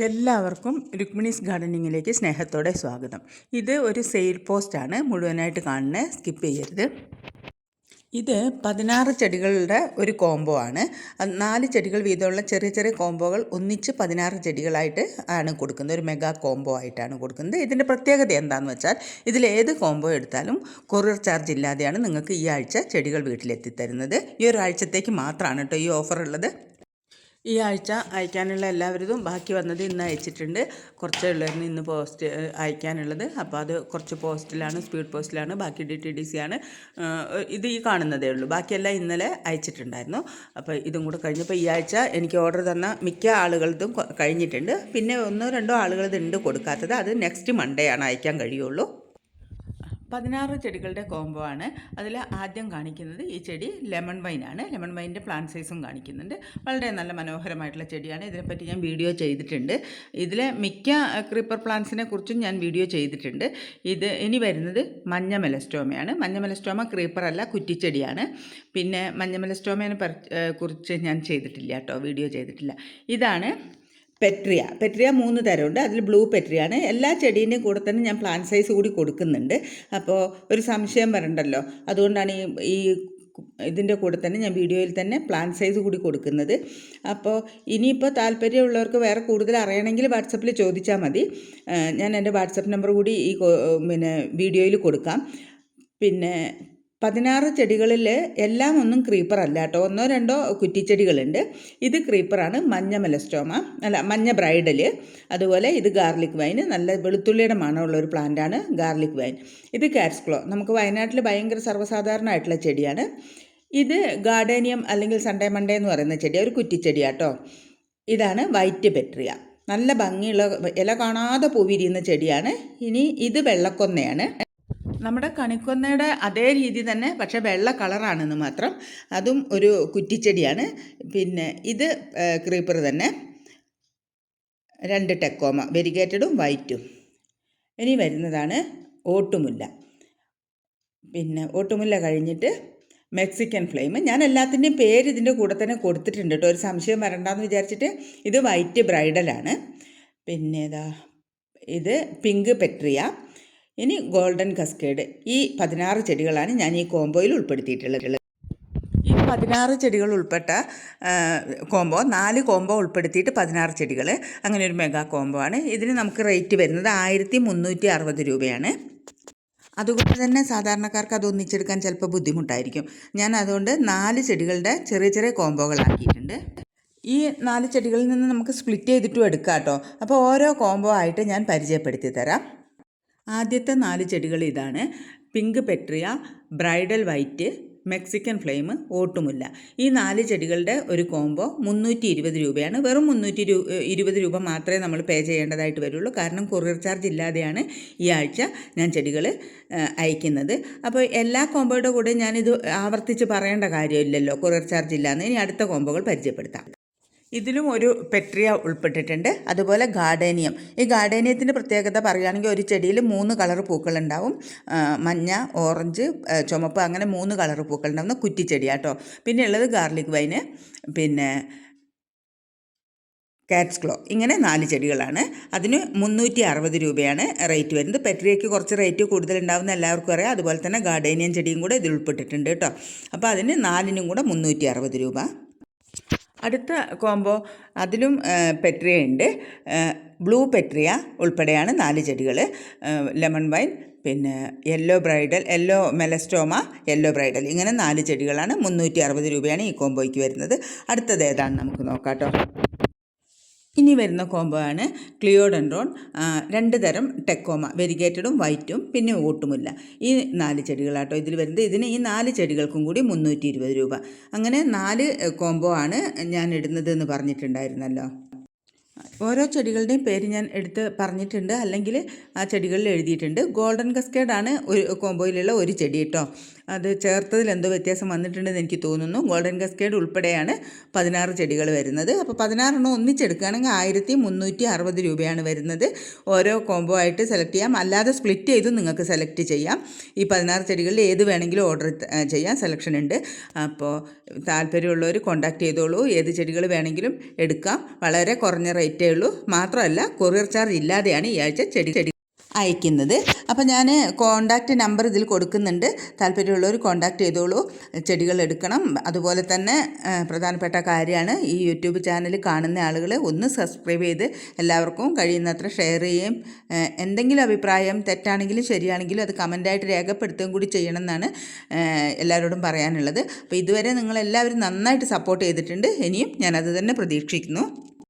എല്ലാവർക്കും രുക്മിണീസ് ഗാർഡനിങ്ങിലേക്ക് സ്നേഹത്തോടെ സ്വാഗതം. ഇത് ഒരു സെയിൽ പോസ്റ്റാണ്. മുഴുവനായിട്ട് കാണുന്നത് സ്കിപ്പ് ചെയ്യരുത്. ഇത് പതിനാറ് ചെടികളുടെ ഒരു കോംബോ ആണ്. നാല് ചെടികൾ വീതമുള്ള ചെറിയ ചെറിയ കോംബോകൾ ഒന്നിച്ച് പതിനാറ് ചെടികളായിട്ട് ആണ് കൊടുക്കുന്നത്. ഒരു മെഗാ കോംബോ ആയിട്ടാണ് കൊടുക്കുന്നത്. ഇതിന്റെ പ്രത്യേകത എന്താണെന്ന് വെച്ചാൽ ഇതിൽ ഏത് കോംബോ എടുത്താലും കൊറിയർ ചാർജ് ഇല്ലാതെയാണ് നിങ്ങൾക്ക് ഈ ആഴ്ച ചെടികൾ വീട്ടിലെത്തിത്തരുന്നത്. ഈ ഒരാഴ്ചത്തേക്ക് മാത്രമാണ് കേട്ടോ ഈ ഓഫർ ഉള്ളത്. ഈ ആഴ്ച അയക്കാനുള്ള എല്ലാവരും ബാക്കി വന്നത് ഇന്ന് അയച്ചിട്ടുണ്ട്. കുറച്ചേ ഉള്ളായിരുന്നു ഇന്ന് പോസ്റ്റ് അയക്കാനുള്ളത്. അപ്പോൾ അത് കുറച്ച് പോസ്റ്റിലാണ് സ്പീഡ് പോസ്റ്റിലാണ് ബാക്കി ഡി ടി ഡി സി ആണ്. ഇത് ഈ കാണുന്നതേ ഉള്ളൂ. ബാക്കിയെല്ലാം ഇന്നലെ അയച്ചിട്ടുണ്ടായിരുന്നു. അപ്പോൾ ഇതും കൂടെ കഴിഞ്ഞപ്പോൾ ഈ ആഴ്ച എനിക്ക് ഓർഡർ തന്ന മിക്ക ആളുകളതും കഴിഞ്ഞിട്ടുണ്ട്. പിന്നെ ഒന്നോ രണ്ടോ ആളുകളത് ഉണ്ട് കൊടുക്കാത്തത്. അത് നെക്സ്റ്റ് മൺഡേ ആണ് അയക്കാൻ കഴിയുള്ളൂ. പതിനാറ് ചെടികളുടെ കോംബോ ആണ്. അതിൽ ആദ്യം കാണിക്കുന്നത് ഈ ചെടി ലെമൺ വൈനാണ് ലെമൺ വൈന്റെ പ്ലാന്റ് സൈസും കാണിക്കുന്നുണ്ട്. വളരെ നല്ല മനോഹരമായിട്ടുള്ള ചെടിയാണ്. ഇതിനെപ്പറ്റി ഞാൻ വീഡിയോ ചെയ്തിട്ടുണ്ട്. ഇതിലെ മിക്ക ക്രീപ്പർ പ്ലാന്റ്സിനെ കുറിച്ചും ഞാൻ വീഡിയോ ചെയ്തിട്ടുണ്ട്. ഇത് ഇനി വരുന്നത് മഞ്ഞ മെലസ്റ്റോമയാണ്. മഞ്ഞ മെലസ്റ്റോമ ക്രീപ്പർ അല്ല കുറ്റിച്ചെടിയാണ്. പിന്നെ മഞ്ഞ മെലസ്റ്റോമേനെ കുറിച്ച് ഞാൻ ചെയ്തിട്ടില്ല കേട്ടോ വീഡിയോ ചെയ്തിട്ടില്ല. ഇതാണ് പെട്രിയ. പെട്രിയ മൂന്ന് തരമുണ്ട്. അതിൽ ബ്ലൂ പെട്രിയാണ്. എല്ലാ ചെടീന്റെയും കൂടെ തന്നെ ഞാൻ പ്ലാന്റ് സൈസ് കൂടി കൊടുക്കുന്നുണ്ട്. അപ്പോൾ ഒരു സംശയം വരണ്ടല്ലോ. അതുകൊണ്ടാണ് ഈ ഈ ഇതിന്റെ കൂടെ തന്നെ ഞാൻ വീഡിയോയിൽ തന്നെ പ്ലാന്റ് സൈസ് കൂടി കൊടുക്കുന്നത്. അപ്പോൾ ഇനിയിപ്പോൾ താല്പര്യമുള്ളവർക്ക് വേറെ കൂടുതൽ അറിയണമെങ്കിൽ വാട്സപ്പിൽ ചോദിച്ചാൽ മതി. ഞാൻ എന്റെ വാട്സപ്പ് നമ്പർ കൂടി ഈ പിന്നെ വീഡിയോയിൽ കൊടുക്കാം. പിന്നെ പതിനാറ് ചെടികളിൽ എല്ലാം ഒന്നും ക്രീപ്പർ അല്ല കേട്ടോ. ഒന്നോ രണ്ടോ കുറ്റിച്ചെടികളുണ്ട്. ഇത് ക്രീപ്പറാണ് മഞ്ഞ മെലസ്റ്റോമ അല്ല മഞ്ഞ ബ്രൈഡൽ അതുപോലെ ഇത് ഗാർലിക് വൈൻ നല്ല വെളുത്തുള്ളിയുടെ മണമുള്ള ഒരു പ്ലാന്റാണ് ഗാർലിക് വൈൻ ഇത് കാറ്റ്സ്ക്ലോ നമുക്ക് വയനാട്ടിൽ ഭയങ്കര സർവസാധാരണമായിട്ടുള്ള ചെടിയാണ്. ഇത് ഗാർഡേനിയം അല്ലെങ്കിൽ സൺഡേ മൺഡേ എന്ന് പറയുന്ന ചെടി ഒരു കുറ്റിച്ചെടിയാട്ടോ ഇതാണ് വൈറ്റ് പെട്രിയ നല്ല ഭംഗിയുള്ള ഇല കാണാതെ പൂവിരിയുന്ന ചെടിയാണ്. ഇനി ഇത് വെള്ളക്കൊന്നയാണ്. നമ്മുടെ കണിക്കൊന്നയുടെ അതേ രീതി തന്നെ പക്ഷേ വെള്ള കളറാണെന്ന് മാത്രം. അതും ഒരു കുറ്റിച്ചെടിയാണ്. പിന്നെ ഇത് ക്രീപ്പർ തന്നെ. രണ്ട് ടെക്കോമ വെരിഗേറ്റഡും വൈറ്റും ഇനി വരുന്നതാണ് ഓട്ടുമുല്ല. പിന്നെ ഓട്ടുമുല്ല കഴിഞ്ഞിട്ട് മെക്സിക്കൻ ഫ്ലെയിം. ഞാൻ എല്ലാത്തിന്റെയും പേര് ഇതിന്റെ കൂടെ തന്നെ കൊടുത്തിട്ടുണ്ട് കേട്ടോ. ഒരു സംശയം വരണ്ടെന്ന് വിചാരിച്ചിട്ട് ഇത് വൈറ്റ് ബ്രൈഡലാണ്. പിന്നെ ഇതാ ഇത് പിങ്ക് പെട്രിയ. ഇനി ഗോൾഡൻ കസ്കേഡ്. ഈ പതിനാറ് ചെടികളാണ് ഞാൻ ഈ കോംബോയിൽ ഉൾപ്പെടുത്തിയിട്ടുള്ളത്. ഈ പതിനാറ് ചെടികൾ ഉൾപ്പെട്ട കോംബോ നാല് കോംബോ ഉൾപ്പെടുത്തിയിട്ട് പതിനാറ് ചെടികൾ. അങ്ങനെ ഒരു മെഗാ കോംബോ ആണ്. ഇതിന് നമുക്ക് റേറ്റ് വരുന്നത് ആയിരത്തി മുന്നൂറ്റി അറുപത് രൂപയാണ്. അതുകൊണ്ട് തന്നെ സാധാരണക്കാർക്ക് അത് ഒന്നിച്ചെടുക്കാൻ ചിലപ്പോൾ ബുദ്ധിമുട്ടായിരിക്കും. ഞാൻ അതുകൊണ്ട് നാല് ചെടികളുടെ ചെറിയ ചെറിയ കോംബോകളാക്കിയിട്ടുണ്ട് ഈ നാല് ചെടികളിൽ നിന്ന് നമുക്ക് സ്പ്ലിറ്റ് ചെയ്തിട്ടും എടുക്കാം കേട്ടോ. അപ്പോൾ ഓരോ കോംബോ ആയിട്ട് ഞാൻ പരിചയപ്പെടുത്തി തരാം. ആദ്യത്തെ നാല് ചെടികൾ ഇതാണ്. Pink petrea bridal white Mexican flame ഓട്ടുമുല്ല. ഈ നാല് ചെടികളുടെ ഒരു കോംബോ മുന്നൂറ്റി ഇരുപത് രൂപയാണ്. വെറും മുന്നൂറ്റി ഇരുപത് രൂപ മാത്രമേ നമ്മൾ പേ ചെയ്യേണ്ടതായിട്ട് വരുള്ളൂ. കാരണം കൊറിയർ ചാർജ് ഇല്ലാതെയാണ് ഈ ആഴ്ച ഞാൻ ചെടികൾ അയക്കുന്നത്. അപ്പോൾ എല്ലാ കോംബോയുടെ കൂടെ ഞാനിത് ആവർത്തിച്ച് പറയേണ്ട കാര്യമില്ലല്ലോ. കൊറിയർ ചാർജ് ഇല്ലാന്ന്. ഇനി അടുത്ത കോംബോകൾ പരിചയപ്പെടുത്താം. ഇതിലും ഒരു പെട്രിയ ഉൾപ്പെട്ടിട്ടുണ്ട്. അതുപോലെ ഗാർഡേനിയം. ഈ ഗാർഡേനിയത്തിന്റെ പ്രത്യേകത പറയുകയാണെങ്കിൽ ഒരു ചെടിയിൽ മൂന്ന് കളർ പൂക്കളുണ്ടാവും. മഞ്ഞ ഓറഞ്ച് ചുമപ്പ് അങ്ങനെ മൂന്ന് കളർ പൂക്കളുണ്ടാവുന്ന കുറ്റിച്ചെടിയാട്ടോ പിന്നെ ഉള്ളത് ഗാർലിക് വൈന് പിന്നെ കാറ്റ്സ് ക്ലോ. ഇങ്ങനെ നാല് ചെടികളാണ്. അതിന് മുന്നൂറ്റി അറുപത് രൂപയാണ് റേറ്റ് വരുന്നത്. പെട്രിയയ്ക്ക് കുറച്ച് റേറ്റ് കൂടുതലുണ്ടാവുന്ന എല്ലാവർക്കും അറിയാം. അതുപോലെ തന്നെ ഗാർഡേനിയൻ ചെടിയും കൂടെ ഇതിൽ ഉൾപ്പെട്ടിട്ടുണ്ട് കേട്ടോ അപ്പോൾ അതിന് നാലിനും കൂടെ മുന്നൂറ്റി അറുപത് രൂപ. അടുത്ത കോംബോ അതിലും പെട്രിയുണ്ട് ബ്ലൂ പെട്രിയ ഉൾപ്പെടെയാണ് നാല് ചെടികൾ. ലെമൺ വൈൻ പിന്നെ yellow bridal yellow melastoma yellow bridal ഇങ്ങനെ നാല് ചെടികളാണ് മുന്നൂറ്റി അറുപത് രൂപയാണ് ഈ കോംബോയ്ക്ക് വരുന്നത്. അടുത്തത് ഏതാണ് നമുക്ക് നോക്കാം കേട്ടോ. ഇനി വരുന്ന കോംബോ ആണ് ക്ലിയോഡൻഡ്രോൺ രണ്ട് തരം ടെക്കോമ വെരിഗേറ്റഡും വൈറ്റും പിന്നെ ഓട്ടുമില്ല ഈ നാല് ചെടികളാട്ടോ ഇതിൽ വരുന്നത്. ഇതിന് ഈ നാല് ചെടികൾക്കും കൂടി മുന്നൂറ്റി ഇരുപത് രൂപ. അങ്ങനെ നാല് കോംബോ ആണ് ഞാൻ ഇടുന്നത് എന്ന് പറഞ്ഞിട്ടുണ്ടായിരുന്നല്ലോ. ഓരോ ചെടികളുടെയും പേര് ഞാൻ എടുത്ത് പറഞ്ഞിട്ടുണ്ട്. അല്ലെങ്കിൽ ആ ചെടികളിൽ എഴുതിയിട്ടുണ്ട്. ഗോൾഡൻ കസ്കേഡാണ് ഒരു കോംബോയിലുള്ള ഒരു ചെടി കേട്ടോ. അത് ചേർത്തതിൽ എന്തോ വ്യത്യാസം വന്നിട്ടുണ്ടെന്ന് എനിക്ക് തോന്നുന്നു. ഗോൾഡൻ കസ്കേഡ് ഉൾപ്പെടെയാണ് പതിനാറ് ചെടികൾ വരുന്നത്. അപ്പോൾ പതിനാറെണ്ണം ഒന്നിച്ചെടുക്കുകയാണെങ്കിൽ ആയിരത്തി മുന്നൂറ്റി അറുപത് രൂപയാണ് വരുന്നത്. ഓരോ കോംബോ ആയിട്ട് സെലക്ട് ചെയ്യാം. അല്ലാതെ സ്പ്ലിറ്റ് ചെയ്തും നിങ്ങൾക്ക് സെലക്ട് ചെയ്യാം. ഈ പതിനാറ് ചെടികളിൽ ഏത് വേണമെങ്കിലും ഓർഡർ ചെയ്യാം. സെലക്ഷൻ ഉണ്ട്. അപ്പോൾ താല്പര്യമുള്ളവർ കോൺടാക്ട് ചെയ്തോളൂ. ഏത് ചെടികൾ വേണമെങ്കിലും എടുക്കാം. വളരെ കുറഞ്ഞ റേറ്റേ ഉള്ളൂ. മാത്രമല്ല കൊറിയർ ചാർജ് ഇല്ലാതെയാണ് ഈ ആഴ്ച ചെടി ചെടി അയക്കുന്നത്. അപ്പോൾ ഞാൻ കോണ്ടാക്റ്റ് നമ്പർ ഇതിൽ കൊടുക്കുന്നുണ്ട്. താല്പര്യമുള്ളവർ കോണ്ടാക്ട് ചെയ്തോളൂ. ചെടികൾ എടുക്കണം. അതുപോലെ തന്നെ പ്രധാനപ്പെട്ട കാര്യമാണ് ഈ യൂട്യൂബ് ചാനൽ കാണുന്ന ആളുകൾ ഒന്ന് സബ്സ്ക്രൈബ് ചെയ്ത് എല്ലാവർക്കും കഴിയുന്നത്ര ഷെയർ ചെയ്യുകയും എന്തെങ്കിലും അഭിപ്രായം തെറ്റാണെങ്കിലും ശരിയാണെങ്കിലും അത് കമന്റായിട്ട് രേഖപ്പെടുത്തുകയും കൂടി ചെയ്യണം എന്നാണ് എല്ലാവരോടും പറയാനുള്ളത്. അപ്പോൾ ഇതുവരെ നിങ്ങളെല്ലാവരും നന്നായിട്ട് സപ്പോർട്ട് ചെയ്തിട്ടുണ്ട്. ഇനിയും ഞാനത് തന്നെ പ്രതീക്ഷിക്കുന്നു.